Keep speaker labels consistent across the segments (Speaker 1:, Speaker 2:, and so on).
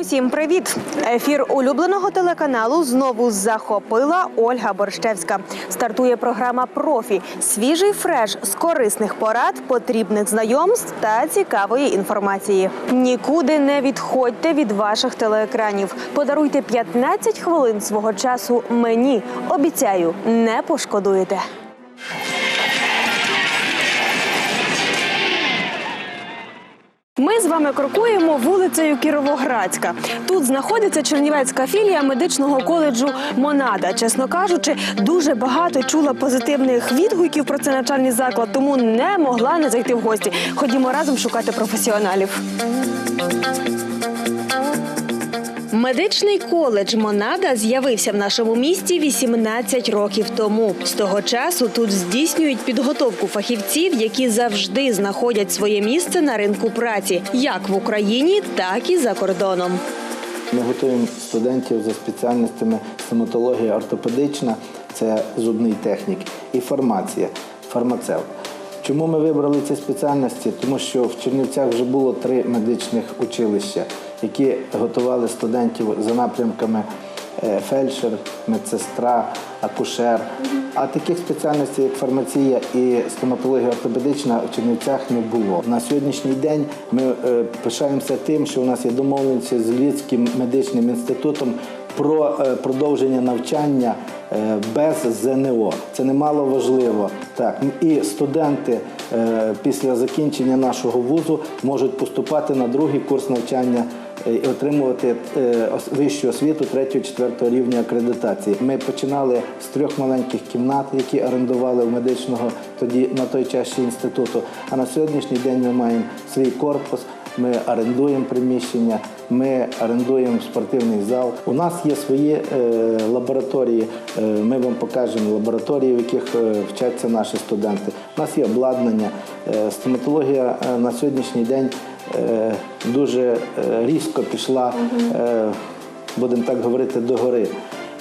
Speaker 1: Усім привіт! Ефір улюбленого телеканалу знову захопила Ольга Борщевська. Стартує програма Профі. Свіжий фреш з корисних порад, потрібних знайомств та цікавої інформації. Нікуди не відходьте від ваших телеекранів. Подаруйте 15 хвилин свого часу мені. Обіцяю, не пошкодуєте. Ми з вами крокуємо вулицею Кіровоградська. Тут знаходиться Чернівецька філія медичного коледжу Монада. Чесно кажучи, дуже багато чула позитивних відгуків про цей навчальний заклад, тому не могла не зайти в гості. Ходімо разом шукати професіоналів. Медичний коледж Монада з'явився в нашому місті 18 років тому. З того часу тут здійснюють підготовку фахівців, які завжди знаходять своє місце на ринку праці, як в Україні, так і за кордоном.
Speaker 2: Ми готуємо студентів за спеціальностями стоматологія ортопедична, це зубний технік, і фармація, фармацевт. Чому ми вибрали ці спеціальності? Тому що в Чернівцях вже було три медичних училища, які готували студентів за напрямками е, фельдшер, медсестра, акушер. А таких спеціальностей, як фармація і стоматологія ортопедична, в Чернівцях не було. На сьогоднішній день ми е, пишаємося тим, що у нас є домовленість з Львівським медичним інститутом про е, продовження навчання без ЗНО. Це немало важливо. Так, і студенти після закінчення нашого вузу можуть поступати на другий курс навчання і отримувати е, вищу освіту 3-4 рівня акредитації. Ми починали з трьох маленьких кімнат, які орендували в медичного тоді на той час ще інституту. А на сьогоднішній день ми маємо свій корпус. Ми орендуємо приміщення, ми орендуємо спортивний зал. У нас є свої е, лабораторії. Е, ми вам покажемо лабораторії, в яких е, вчаться наші студенти. У нас є обладнання. Е, стоматологія е, на сьогоднішній день е, дуже е, різко пішла, е, будемо так говорити, догори.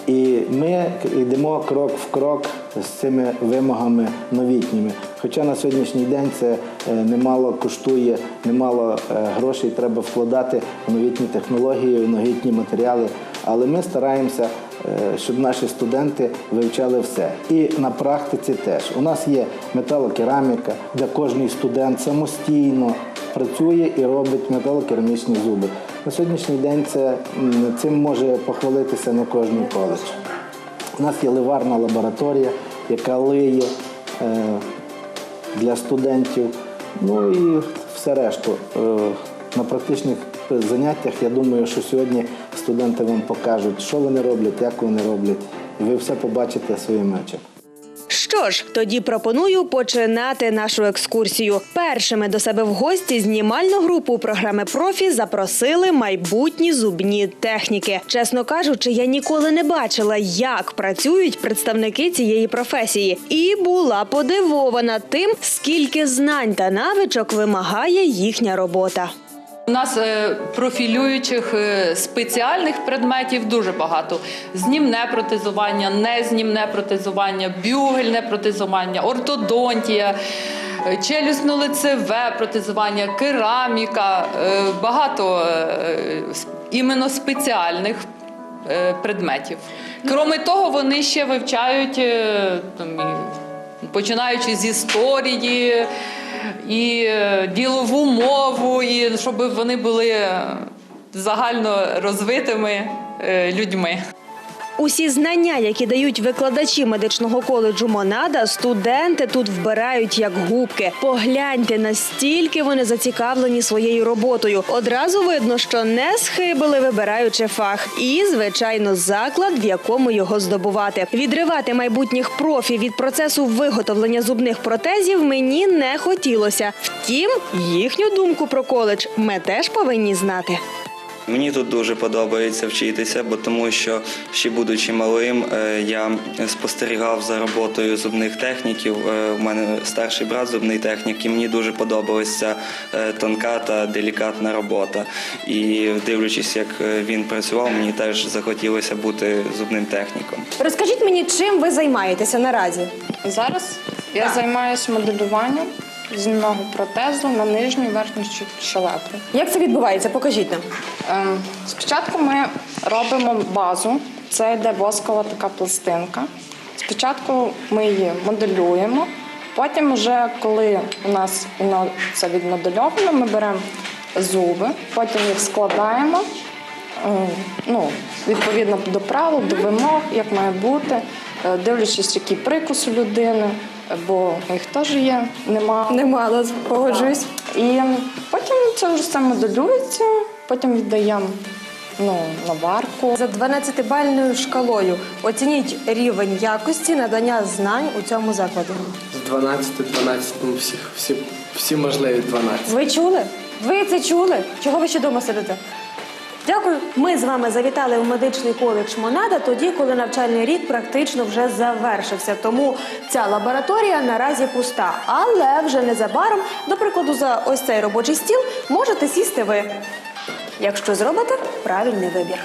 Speaker 2: І ми йдемо крок в крок з цими вимогами новітніми. Хоча на сьогоднішній день це е, немало коштує, немало е, грошей треба вкладати в новітні технології, в новітні матеріали. Але ми стараємося, е, щоб наші студенти вивчали все. І на практиці теж. У нас є металокераміка, де кожний студент самостійно працює і робить металокерамічні зуби. На сьогоднішній день це, цим може похвалитися не кожний коледж. У нас є ливарна лабораторія, яка лиє е, для студентів. Ну і все решту. Е, на практичних заняттях я думаю, що сьогодні студенти вам покажуть, що вони роблять, як вони роблять. І ви все побачите своїми очима.
Speaker 1: Що ж, тоді пропоную починати нашу екскурсію. Першими до себе в гості знімальну групу програми Профі запросили майбутні зубні техніки. Чесно кажучи, я ніколи не бачила, як працюють представники цієї професії, і була подивована тим, скільки знань та навичок вимагає їхня робота.
Speaker 3: У нас е, профілюючих е, спеціальних предметів дуже багато: знімне протезування, незнімне протезування, бюгельне протезування, ортодонтія. е, Челюсно-лицеве протезування, кераміка, багато іменно спеціальних предметів. Крім того, вони ще вивчають там, починаючи з історії і е, ділову мову, і щоб вони були е, загально розвитими е, людьми.
Speaker 1: Усі знання, які дають викладачі медичного коледжу Монада, студенти тут вбирають як губки. Погляньте, настільки вони зацікавлені своєю роботою. Одразу видно, що не схибили, вибираючи фах, і звичайно, заклад, в якому його здобувати. Відривати майбутніх профі від процесу виготовлення зубних протезів мені не хотілося. Втім, їхню думку про коледж ми теж повинні знати.
Speaker 4: Мені тут дуже подобається вчитися, бо тому що ще будучи малим, е, я спостерігав за роботою зубних техніків. Е, У мене старший брат зубний технік, і мені дуже подобалася е, тонка та делікатна робота. І дивлячись, як е, він працював, мені теж захотілося бути зубним техніком.
Speaker 1: Розкажіть мені, чим ви займаєтеся наразі?
Speaker 5: Зараз я займаюся моделюванням зімного протезу на нижню верхню щелепу.
Speaker 1: Як це відбувається? Покажіть нам.
Speaker 5: Ем, Спочатку ми робимо базу. Це йде воскова така пластинка. Спочатку ми її моделюємо. Потім, вже коли у нас це відмодельовано, ми беремо зуби, потім їх складаємо. Ем, Ну, відповідно до правил, до вимог, як має бути, е, дивлячись, який прикус у людини, бо їх теж є, нема.
Speaker 1: Немало, погоджуюсь.
Speaker 5: І потім це вже все моделюється, потім віддаємо ну, на варку.
Speaker 1: За 12-бальною шкалою оцініть рівень якості надання знань у цьому закладі.
Speaker 6: З 12, 12, ну всі, всі, всі можливі 12.
Speaker 1: Ви чули? Ви це чули? Чого ви ще вдома сидите? Дякую. Ми з вами завітали в медичний коледж Монада тоді, коли навчальний рік практично вже завершився. Тому ця лабораторія наразі пуста. Але вже незабаром, до прикладу, за ось цей робочий стіл можете сісти ви, якщо зробите правильний вибір.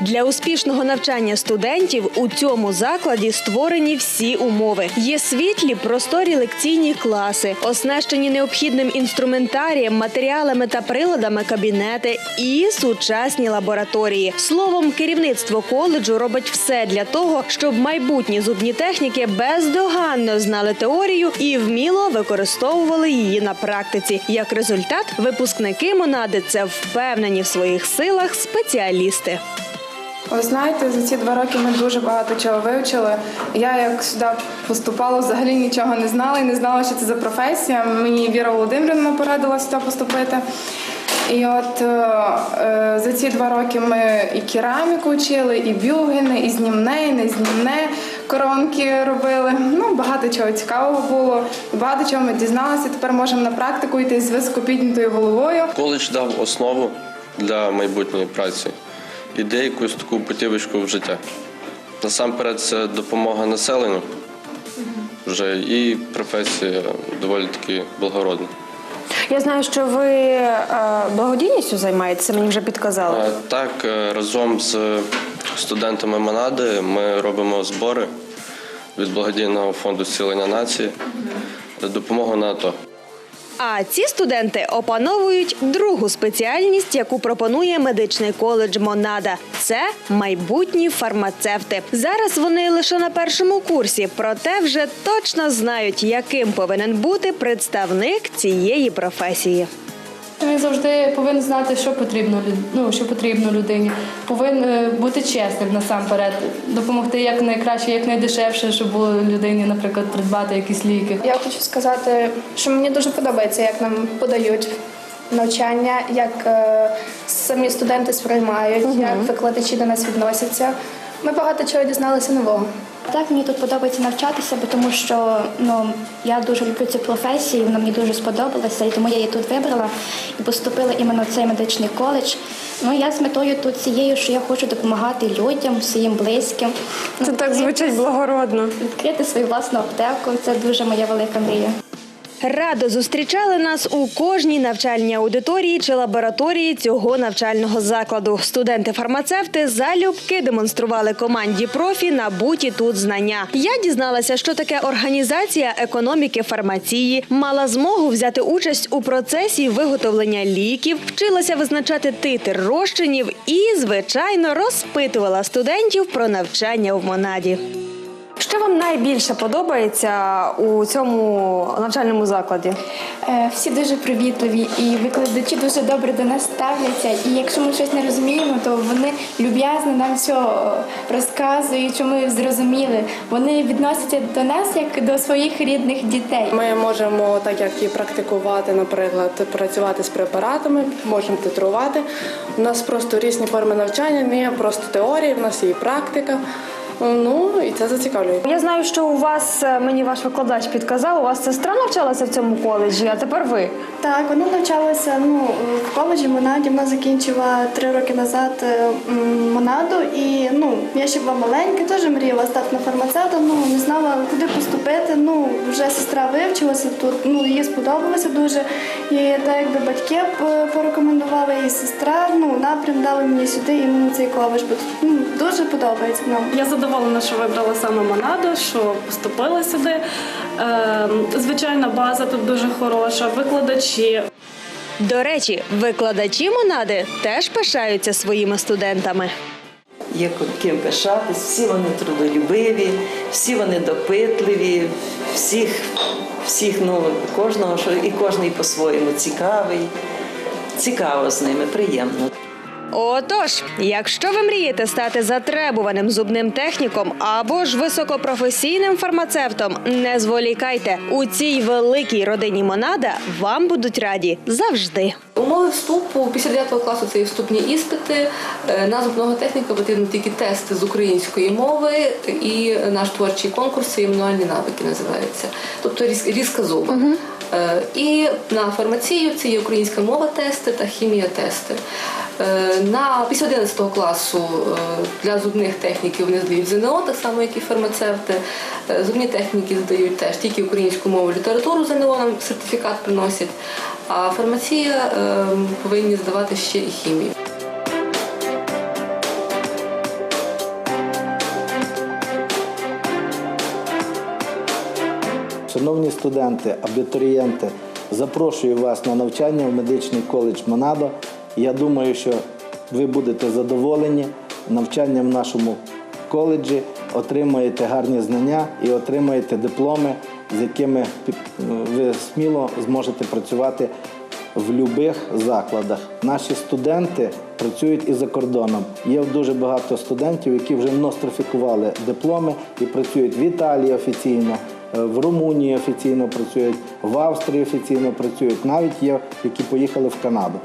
Speaker 1: Для успішного навчання студентів у цьому закладі створені всі умови. Є світлі, просторі лекційні класи, оснащені необхідним інструментарієм, матеріалами та приладами кабінети і сучасні лабораторії. Словом, керівництво коледжу робить все для того, щоб майбутні зубні техніки бездоганно знали теорію і вміло використовували її на практиці. Як результат, випускники монади це впевнені в своїх силах спеціалісти.
Speaker 7: Ви знаєте, за ці два роки ми дуже багато чого вивчили. Я як сюди поступала, взагалі нічого не знала і не знала, що це за професія. Мені Віра Володимирівна порадила сюди поступити. І от е, е, за ці два роки ми і кераміку вчили, і бюгени, і знімне, і незнімне коронки робили. Ну, багато чого цікавого було. Багато чого ми дізналися. Тепер можемо на практику йти з високопіднятою головою.
Speaker 8: Коледж дав основу для майбутньої праці і дає якусь таку путівочку в життя. Насамперед, це допомога населенню вже і професія доволі таки благородна.
Speaker 1: Я знаю, що ви е, благодійністю займаєтеся, мені вже підказали.
Speaker 8: Так, е, разом з студентами Монади ми робимо збори від благодійного фонду зцілення нації допомогу на АТО.
Speaker 1: А ці студенти опановують другу спеціальність, яку пропонує медичний коледж Монада. Це майбутні фармацевти. Зараз вони лише на першому курсі, проте вже точно знають, яким повинен бути представник цієї професії.
Speaker 9: Він завжди повинен знати, що потрібно ну, що потрібно людині. Повинен бути чесним насамперед, допомогти як найкраще, як найдешевше, щоб було людині, наприклад, придбати якісь ліки.
Speaker 10: Я хочу сказати, що мені дуже подобається, як нам подають навчання, як е, самі студенти сприймають, як викладачі до нас відносяться. Ми багато чого дізналися нового.
Speaker 11: Так, мені тут подобається навчатися, бо тому що ну я дуже люблю цю професію, вона мені дуже сподобалася, і тому я її тут вибрала і поступила іменно в цей медичний коледж. Ну я з метою тут цією, що я хочу допомагати людям, своїм близьким.
Speaker 1: Це так звучить благородно.
Speaker 11: Відкрити свою власну аптеку. Це дуже моя велика мрія.
Speaker 1: Радо зустрічали нас у кожній навчальній аудиторії чи лабораторії цього навчального закладу. Студенти-фармацевти залюбки демонстрували команді профі набуті тут знання. Я дізналася, що таке організація економіки фармації, мала змогу взяти участь у процесі виготовлення ліків, вчилася визначати титр розчинів і, звичайно, розпитувала студентів про навчання в монаді. Що вам найбільше подобається у цьому навчальному закладі?
Speaker 10: Е, Всі дуже привітливі і викладачі дуже добре до нас ставляться. І якщо ми щось не розуміємо, то вони люб'язно нам все розказують, що ми зрозуміли. Вони відносяться до нас як до своїх рідних дітей.
Speaker 7: Ми можемо, так як і практикувати, наприклад, працювати з препаратами, можемо титрувати. У нас просто різні форми навчання, не просто теорія, в нас є і практика. Ну і це зацікавлює.
Speaker 1: Я знаю, що у вас е, мені ваш викладач підказав, у вас сестра навчалася в цьому коледжі, а тепер ви.
Speaker 10: Так, вона навчалася ну, в коледжі Монаді. Вона закінчила три роки назад е, Монаду. І ну, я ще була маленька, теж мріяла стати на фармацевта, ну не знала, куди поступити. Ну, вже сестра вивчилася тут, ну, їй сподобалося дуже. І так якби батьки е, порекомендували, і сестра, ну, напрям дали мені сюди іменно цей коледж, бо ну, дуже подобається нам.
Speaker 9: Я задоволена
Speaker 12: що вибрала саме Монаду, що поступила сюди. Е, Звичайно, база тут дуже хороша, викладачі.
Speaker 1: До речі, викладачі Монади теж пишаються своїми студентами.
Speaker 13: Є ким пишатись, всі вони трудолюбиві, всі вони допитливі, всіх, всіх ну, кожного, і кожний по-своєму цікавий. Цікаво з ними, приємно.
Speaker 1: Отож, якщо ви мрієте стати затребуваним зубним техніком або ж високопрофесійним фармацевтом, не зволікайте. У цій великій родині Монада вам будуть раді завжди.
Speaker 9: Умови вступу після 9 класу це є вступні іспити. Е, На зубного техніка потрібно тільки тести з української мови і наш творчий конкурс є мануальні навики називається. Тобто різ- різка зуба. Е, І на фармацію це є українська мова тести та хімія тести. Е, На після 11 класу е, для зубних техніків вони здають ЗНО, так само як і фармацевти. Е, Зубні техніки здають теж тільки українську мову, літературу ЗНО нам сертифікат приносять. А фармація повинні здавати ще і хімію.
Speaker 2: Шановні студенти, абітурієнти, запрошую вас на навчання в медичний коледж Монадо. Я думаю, що ви будете задоволені навчанням в нашому коледжі, отримаєте гарні знання і отримаєте дипломи, з якими ви сміло зможете працювати в будь-яких закладах. Наші студенти працюють і за кордоном. Є дуже багато студентів, які вже нострифікували дипломи і працюють в Італії офіційно, е, в Румунії офіційно працюють, в Австрії офіційно працюють, навіть є, які поїхали в Канаду.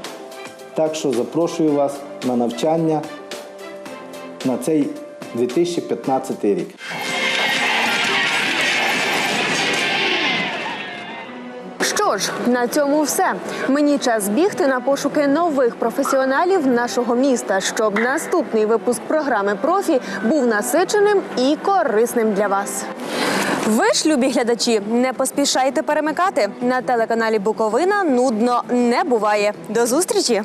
Speaker 2: Так що запрошую вас на навчання на цей 2015 рік.
Speaker 1: Що ж, на цьому все. Мені час бігти на пошуки нових професіоналів нашого міста, щоб наступний випуск програми профі був насиченим і корисним для вас. Ви ж, любі глядачі, не поспішайте перемикати на телеканалі Буковина. Нудно не буває. До зустрічі!